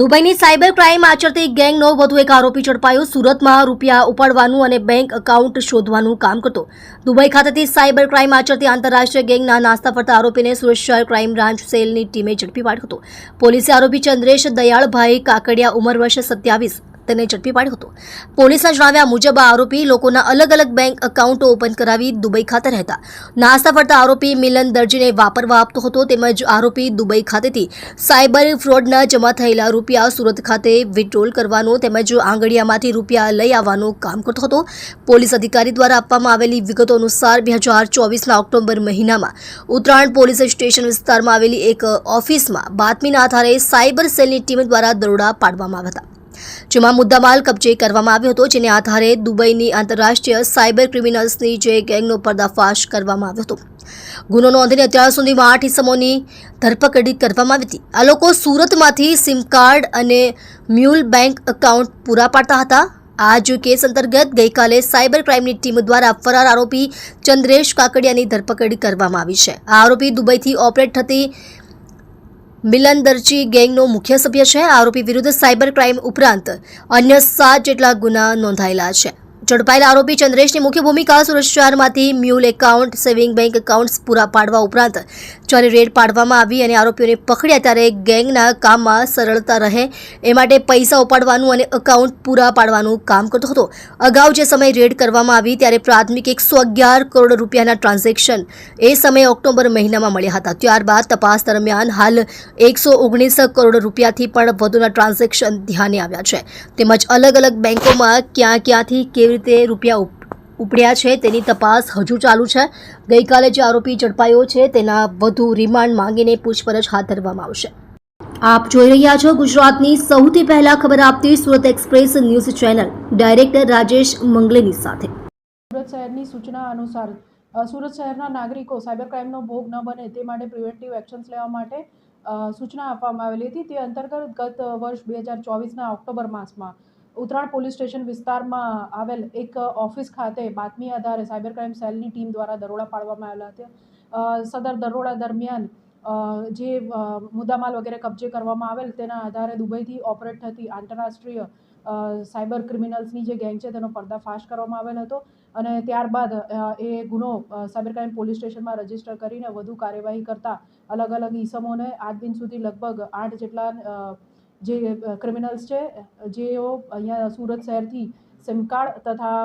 દુબઈની cyber crime આચરતી ગેંગનો વધુ એક આરોપી ઝડપાયો. સુરતમાં રૂપિયા ઉપાડવાનું અને બેંક એકાઉન્ટ શોધવાનું કામ કરતો. દુબઈ ખાતેથી સાયબર ક્રાઇમ આચરતી આંતરરાષ્ટ્રીય ગેંગના નાસ્તા ફરતા આરોપીને સુરત શહેર ક્રાઇમ બ્રાન્ચ સેલની ટીમે ઝડપી પાડ્યો હતો. પોલીસે આરોપી ચંદ્રેશ દયાળભાઈ કાકડિયા, ઉંમર વર્ષ સત્યાવીસ તેને ઝડપી પાડ્યો હતો. પોલીસના જણાવ્યા મુજબ આ આરોપી લોકોના અલગ અલગ બેંક એકાઉન્ટો ઓપન કરાવી દુબઈ ખાતે રહેતા. નાસ્તા ફરતા આરોપી મિલન દરજીને વાપરવા આપતો હતો તેમજ આરોપી દુબઈ ખાતેથી સાયબર ફ્રોડના જમા થયેલા રૂપિયા સુરત ખાતે વિડ્રોલ કરવાનો તેમજ આંગળીયામાંથી રૂપિયા લઈ આવવાનું કામ કરતો હતો. પોલીસ અધિકારી દ્વારા આપવામાં આવેલી વિગતો અનુસાર બે હજાર ચોવીસના ઓક્ટોબર મહિનામાં ઉત્તરાયણ પોલીસ સ્ટેશન વિસ્તારમાં આવેલી એક ઓફિસમાં બાતમીના આધારે સાયબર સેલની ટીમ દ્વારા દરોડા પાડવામાં આવ્યા હતા. જેમાં મુદ્દામાલ કબજે કરવામાં આવ્યો હતો, જેને આધારે દુબઈની આંતરરાષ્ટ્રીય સાયબર ક્રિમિનલ્સની જે ગેંગનો પર્દાફાશ કરવામાં આવ્યો હતો. ગુનો નોંધીને અત્યાર સુધીમાં આઠ ઇસમોની ધરપકડ કરવામાં આવી હતી. આ લોકો સુરતમાંથી સિમ કાર્ડ અને મ્યુલ બેંક એકાઉન્ટ પૂરા પાડતા હતા. આ જ કેસ અંતર્ગત ગઈકાલે સાયબર ક્રાઇમની ટીમ દ્વારા ફરાર આરોપી ચંદ્રેશ કાકડિયાની ધરપકડ કરવામાં આવી છે. આ આરોપી દુબઈથી ઓપરેટ થતી મિલન દરજી ગેંગનો મુખ્ય સભ્ય છે. આરોપી વિરુદ્ધ સાયબર ક્રાઇમ ઉપરાંત અન્ય સાત જેટલા ગુના નોંધાયેલા છે. ઝડપાયેલા આરોપી ચંદ્રેશની મુખ્ય ભૂમિકા સુરત શહેરમાંથી mule account, saving bank accounts પૂરા પાડવા ઉપરાંત જ્યારે રેડ પાડવામાં આવી અને આરોપીઓને પકડ્યા ત્યારે ગેંગના કામમાં સરળતા રહે એ માટે પૈસા ઉપાડવાનું અને એકાઉન્ટ પૂરા પાડવાનું કામ કરતો હતો. અગાઉ જે સમયે રેડ કરવામાં આવી ત્યારે પ્રાથમિક એકસો અગિયાર કરોડ રૂપિયાના ટ્રાન્ઝેક્શન એ સમયે ઓક્ટોબર મહિનામાં મળ્યા હતા. ત્યારબાદ તપાસ દરમિયાન હાલ એકસો ઓગણીસ કરોડ રૂપિયાથી પણ વધુના ટ્રાન્ઝેક્શન ધ્યાને આવ્યા છે. તેમજ અલગ અલગ બેંકોમાં ક્યાં ક્યાંથી કેવી રીતે રૂપિયા ઉપ- ઉપડ્યા છે તેની તપાસ હજુ ચાલુ છે. ગઈકાલે જે આરોપી ઝડપાયો છે તેના વધુ રિમાન્ડ માંગીને પૂછપરછ હાથ ધરવામાં આવશે. આપ જોઈ રહ્યા છો ગુજરાતની સૌથી પહેલા ખબર આપતી Surat express news channel, director Rajesh મંગલેની સાથે. સુરત શહેરની સૂચના અનુસાર સુરત શહેરના નાગરિકો સાયબર ક્રાઇમનો ભોગ ન બને તે માટે પ્રિવેન્ટિવ એક્શન્સ લેવા માટે સૂચના આપવામાં આવેલી હતી. તે અંતર્ગત ગત વર્ષ બે હજાર ચોવીસના ઓક્ટોબર માસમાં ઉત્તરાયણ પોલીસ સ્ટેશન વિસ્તારમાં આવેલ એક ઓફિસ ખાતે બાતમી આધારે સાયબર ક્રાઇમ સેલની ટીમ દ્વારા દરોડા પાડવામાં આવેલા હતા. સદર દરોડા દરમિયાન જે મુદ્દામાલ વગેરે કબજે કરવામાં આવેલ તેના આધારે દુબઈથી ઓપરેટ થતી આંતરરાષ્ટ્રીય સાયબર ક્રિમિનલ્સની જે ગેંગ છે તેનો પર્દાફાશ કરવામાં આવેલ હતો અને ત્યારબાદ એ ગુનો સાયબર ક્રાઇમ પોલીસ સ્ટેશનમાં રજિસ્ટર કરીને વધુ કાર્યવાહી કરતા અલગ અલગ ઈસમોને આજ દિન સુધી લગભગ આઠ જેટલા જે ક્રિમિનલ્સ છે જેઓ અહીંયા સુરત શહેરથી સિમ કાર્ડ તથા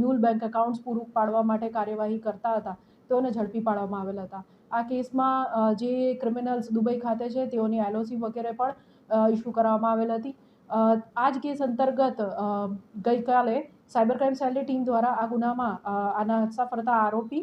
મ્યુલ બેંક એકાઉન્ટ્સ પૂરું પાડવા માટે કાર્યવાહી કરતા હતા તેઓને ઝડપી પાડવામાં આવેલા હતા. આ કેસમાં જે ક્રિમિનલ્સ દુબઈ ખાતે છે, તેઓની એલઓસી વગેરે પણ ઇસ્યુ કરવામાં આવેલ હતી. આ જ કેસ અંતર્ગત ગઈકાલે સાયબર ક્રાઇમ સેલની ટીમ દ્વારા આ ગુનામાં આના હસ્તા ફરતા આરોપી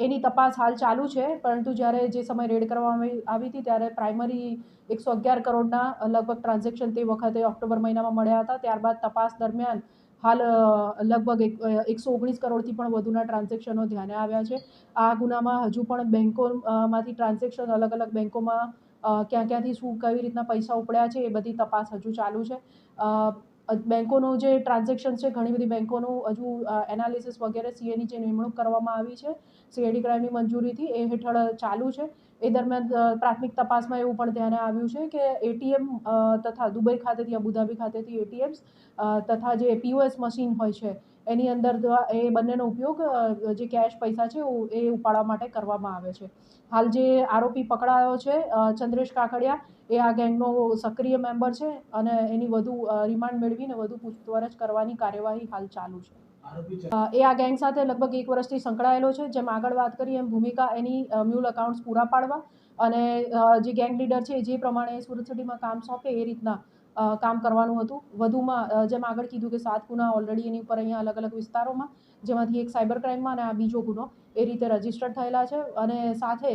એની તપાસ હાલ ચાલુ છે, પરંતુ જ્યારે જે સમય રેડ કરવામાં આવી- હતી ત્યારે પ્રાઇમરી એકસો અગિયાર કરોડના લગભગ ટ્રાન્ઝેક્શન તે વખતે ઓક્ટોબર મહિનામાં મળ્યા હતા. ત્યારબાદ તપાસ દરમિયાન હાલ લગભગ એક એકસો ઓગણીસ કરોડથી પણ વધુના ટ્રાન્ઝેક્શનો ધ્યાને આવ્યા છે. આ ગુનામાં હજુ પણ બેન્કોમાંથી ટ્રાન્ઝેક્શન અલગ અલગ બેન્કોમાં ક્યાં ક્યાંથી શું, કઈ રીતના પૈસા ઉપડ્યા છે એ બધી તપાસ હજુ ચાલુ છે. બેન્કોનું જે ટ્રાન્ઝેક્શન છે, ઘણી બધી બેન્કોનું હજુ એનાલિસિસ વગેરે સીએની જે નિમણૂક કરવામાં આવી છે. સીએડી ક્રાઇમની મંજૂરીથી એ હેઠળ ચાલુ છે. એ દરમિયાન પ્રાથમિક તપાસમાં એવું પણ ધ્યાને આવ્યું છે કે એટીએમ તથા દુબઈ ખાતેથી, અબુધાબી ખાતેથી એટીએમ્સ તથા જે પીઓએસ મશીન હોય છે એની અંદર એ બંનેનો ઉપયોગ જે કેશ પૈસા છે એ ઉપાડવા માટે કરવામાં આવે છે. હાલ જે આરોપી પકડાયો છે ચંદ્રેશ કાકડિયા એ આ ગેંગનો સક્રિય મેમ્બર છે અને એની વધુ રિમાન્ડ મેળવીને વધુ પૂછપરછ કરવાની કાર્યવાહી હાલ ચાલુ છે. એ આ ગેંગ સાથે લગભગ એક વર્ષથી સંકળાયેલો છે જેમ આગળ વાત કરી એમ ભૂમિકા એની મ્યુલ અકાઉન્ટ્સ પૂરા પાડવા અને જે ગેંગ લીડર છે જે પ્રમાણે સુરત સિટીમાં કામ સોંપે એ રીતના કામ કરવાનું હતું. વધુમાં જેમ આગળ કીધું કે સાત ગુના ઓલરેડી એની ઉપર અહીંયા અલગ અલગ વિસ્તારોમાં, જેમાંથી એક સાયબર ક્રાઇમમાં અને આ બીજો ગુનો એ રીતે રજીસ્ટર્ડ થયેલા છે. અને સાથે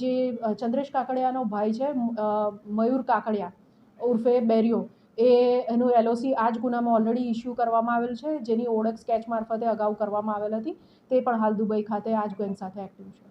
જે ચંદ્રેશ કાકડિયાનો ભાઈ છે મયુર કાકડિયા ઉર્ફે બેરિયો, એ, એનું એલઓસી આ જ ગુનામાં ઓલરેડી ઇસ્યુ કરવામાં આવેલ છે. જેની ઓળખ સ્કેચ મારફતે અગાઉ કરવામાં આવેલ હતી. તે પણ હાલ દુબઈ ખાતે આ જ ગેંગ સાથે એક્ટિવ છે.